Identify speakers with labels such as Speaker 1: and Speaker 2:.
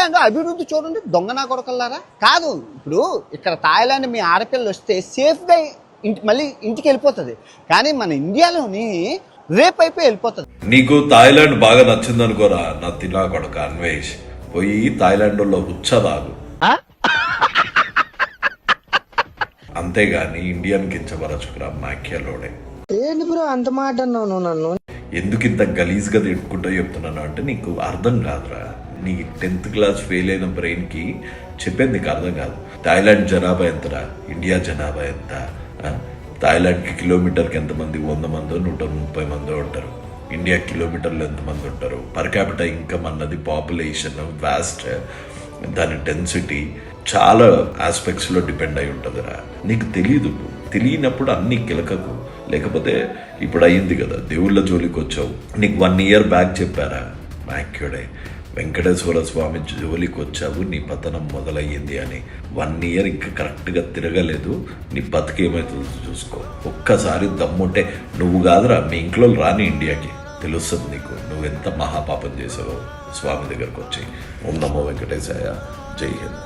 Speaker 1: Thailand అభివృద్ధి చూడండి దొంగ నా కొడకల్లారా? కాదు ఇప్పుడు ఇక్కడ థాయిలాండ్ మీ ఆడపిల్లలు వస్తే సేఫ్గా ఇంటి మళ్ళీ ఇంటికి వెళ్ళిపోతుంది. కానీ మన ఇండియాలోని రేప్ అయిపోయి వెళ్ళిపోతుంది.
Speaker 2: నీకు థాయిలాండ్ బాగా నచ్చింది అనుకోరా నా తిన్నా కొడక అన్వేష్. పోయి థాయిలాండ్లో ఉచ్చదాగు అంతేగాని ఇండియన్ కించపరచుకురా మాక్యాలోడే
Speaker 3: ఏంటి బ్రో అంత మాట అన్నావు నన్ను?
Speaker 2: ఎందుకు ఇంత గలీజ్గా తిట్టుకుంటూ చెప్తున్నాను అంటే నీకు అర్థం కాదురా. నీ టెన్త్ క్లాస్ ఫెయిల్ అయిన బ్రెయిన్కి చెప్పేది నీకు అర్థం కాదు. థాయిలాండ్ జనాభా ఎంతరా? ఇండియా జనాభా ఎంత? థాయిలాండ్కి కిలోమీటర్కి ఎంతమంది వంద మందో నూట ముప్పై మందో ఉంటారు. ఇండియా కిలోమీటర్లు ఎంతమంది ఉంటారు? పర్ క్యాపిటల్ ఇన్కమ్ అన్నది పాపులేషన్ వ్యాస్ట్ దాని డెన్సిటీ చాలా ఆస్పెక్ట్స్లో డిపెండ్ అయి ఉంటుందిరా. నీకు తెలియదు తెలియనప్పుడు అన్ని కిలకకు. లేకపోతే ఇప్పుడు అయ్యింది కదా. దేవుళ్ళ జోలికి వచ్చావు నీకు వన్ ఇయర్ బ్యాక్ చెప్పారా? మ్యాక్యుడే వెంకటేశ్వర స్వామి జోలికి వచ్చావు నీ పతనం మొదలయ్యింది అని. వన్ ఇయర్ ఇంకా కరెక్ట్గా తిరగలేదు. నీ బతికేమవుతుందో చూసుకో. ఒక్కసారి దమ్ముంటే నువ్వు కాదురా మీ ఇంట్లో రాని ఇండియాకి. తెలుస్తుంది నీకు నువ్వు ఎంత మహాపాపం చేసావో స్వామి దగ్గరకు వచ్చి ఓం వెంకటేశాయ. జై హింద్.